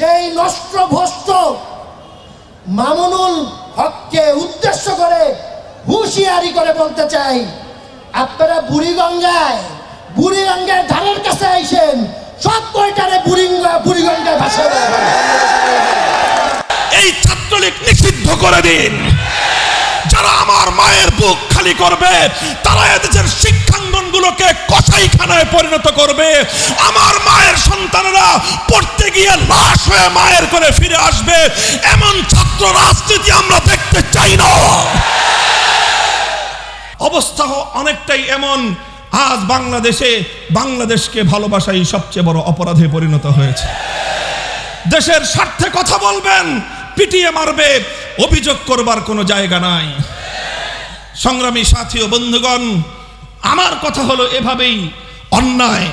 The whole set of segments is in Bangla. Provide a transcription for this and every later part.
সেই নষ্ট ভ্রষ্ট মামুনুল হককে উদ্দেশ্য করে হুঁশিয়ারি করে বলতে চাই, আপনারা বুড়িগঙ্গায় বুড়িগঙ্গার ধারের কাছে আইসেন, সব কয়টারে বুড়িগঙ্গা বুড়িগঙ্গায় ভাসা এই ছাত্রলীগ নিষিদ্ধ করে দিন। যারা আমার মায়ের বুক খালি করবে, তারা এদেশের শিক্ষাঙ্গনগুলোকে কসাইখানায় পরিণত করবে। আমার মায়ের সন্তানেরা পড়তে গিয়ে লাশ হয়ে মায়ের করে ফিরে আসবে। এমন ছাত্র রাজনীতি আমরা দেখতে চাই না। অবস্থা অনেকটাই এমন। আজ বাংলাদেশে বাংলাদেশকে ভালোবাসাই সবচেয়ে বড় অপরাধে পরিণত হয়েছে। দেশের স্বার্থে কথা বলবেন, পিটিয়ে মারবে, অভিযোগ করবার কোনো জায়গা নাই। সংগ্রামী সাথী ও বন্ধুগণ, আমার কথা হলো এভাবেই অন্যায়,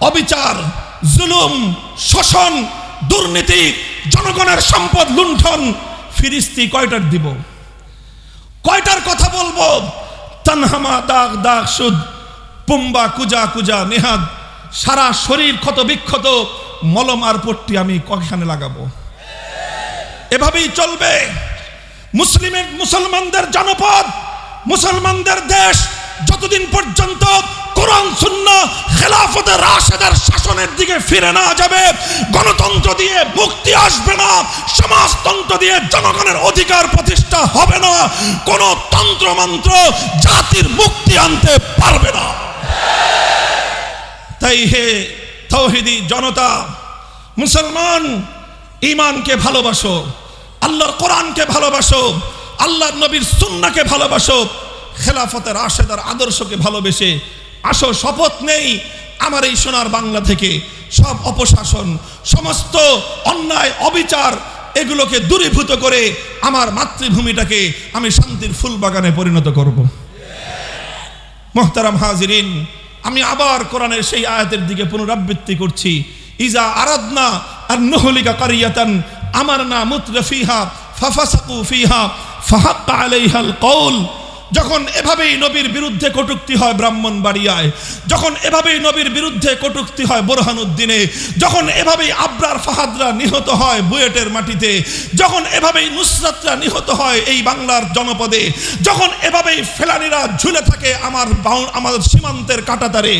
অবিচার জুলুম, শোষণ, দুর্নীতি, জনগণের সম্পদ লুণ্ঠন, ফিরিস্তি কয়টার দিব? কয়টার কথা বলব? তানহামা দাগ দাগ সুদ, পুম্বা কুজা কুজা নেহাদ, সারা শরীর ক্ষত বিক্ষত মলম আর পট্টি আমি কখানে লাগাবো? এভাবেই চলবে। মুসলিমের, মুসলমানদের জনপদ, মুসলমানদের দেশ যতদিন পর্যন্ত কোরআন শূন্য খেলাফতের রাশেদের শাসনের দিকে ফিরে না যাবে। গণতন্ত্র দিয়ে মুক্তি আসবে না, সমাজতন্ত্র দিয়ে জনগণের অধিকার প্রতিষ্ঠা হবে না, কোন তন্ত্রমন্ত্র জাতির মুক্তি আনতে পারবে না। তাই হে তৌহিদি জনতা, মুসলমান ইমানকে ভালোবাসো, আল্লাহর কোরআনকে ভালোবাসো, আল্লাহর নবীর সুন্নাকে ভালোবাসো খেলাফতের আশেদার আদর্শকে ভালোবেসে আসো শপথ নেই আমার এই সোনার বাংলা থেকে। সব অপশাসন, সমস্ত অন্যায়, অবিচার, এগুলোকে দূরীভূত করে আমার মাতৃভূমিটাকে আমি শান্তির ফুল বাগানে পরিণত করব। মোহতারাম হাজিরিন, আমি আবার কোরআনের সেই আয়াতের দিকে পুনরাবৃত্তি করছি। ইজা আরাধনা আর নহলিকা কারিয়াতান আমার না মুতরফিহা ফাফাসাকু ফিহা, ফাহাক্কা আলাইহাল কৌল যখন এভাবেই নবীর বিরুদ্ধে কটুক্তি হয় ব্রাহ্মণ বাড়িয়ায় যখন এভাবেই নবীর বিরুদ্ধে কটুক্তি হয় বোরহানুদ্দিনে, যখন এভাবেই আবরার ফাহাদরা নিহত হয় বুয়েটের মাটিতে, যখন এভাবেই নুসরাতরা নিহত হয় এই বাংলার জনপদে, যখন এভাবেই ফেলানিরা ঝুলে থাকে আমার আমার সীমান্তের কাটাতারে,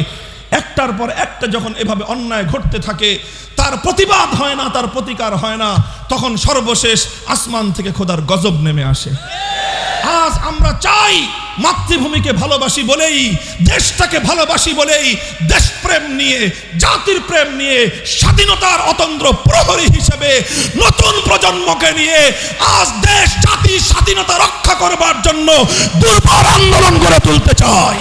একটার পর একটা যখন এভাবে অন্যায় ঘটতে থাকে, তার প্রতিবাদ হয় না, তার প্রতিকার হয় না, তখন সর্বশেষ আসমান থেকে খোদার গজব নেমে আসে। আজ আমরা চাই মাতৃভূমিকে ভালোবাসি বলেই, দেশটাকে ভালোবাসি বলেই, দেশপ্রেম নিয়ে, জাতির প্রেম নিয়ে, স্বাধীনতার অতন্ত্র প্রহরী হিসেবে নতুন প্রজন্মকে নিয়ে আজ দেশ, জাতি, স্বাধীনতা রক্ষা করবার জন্য দুর্বার আন্দোলন গড়ে তুলতে চাই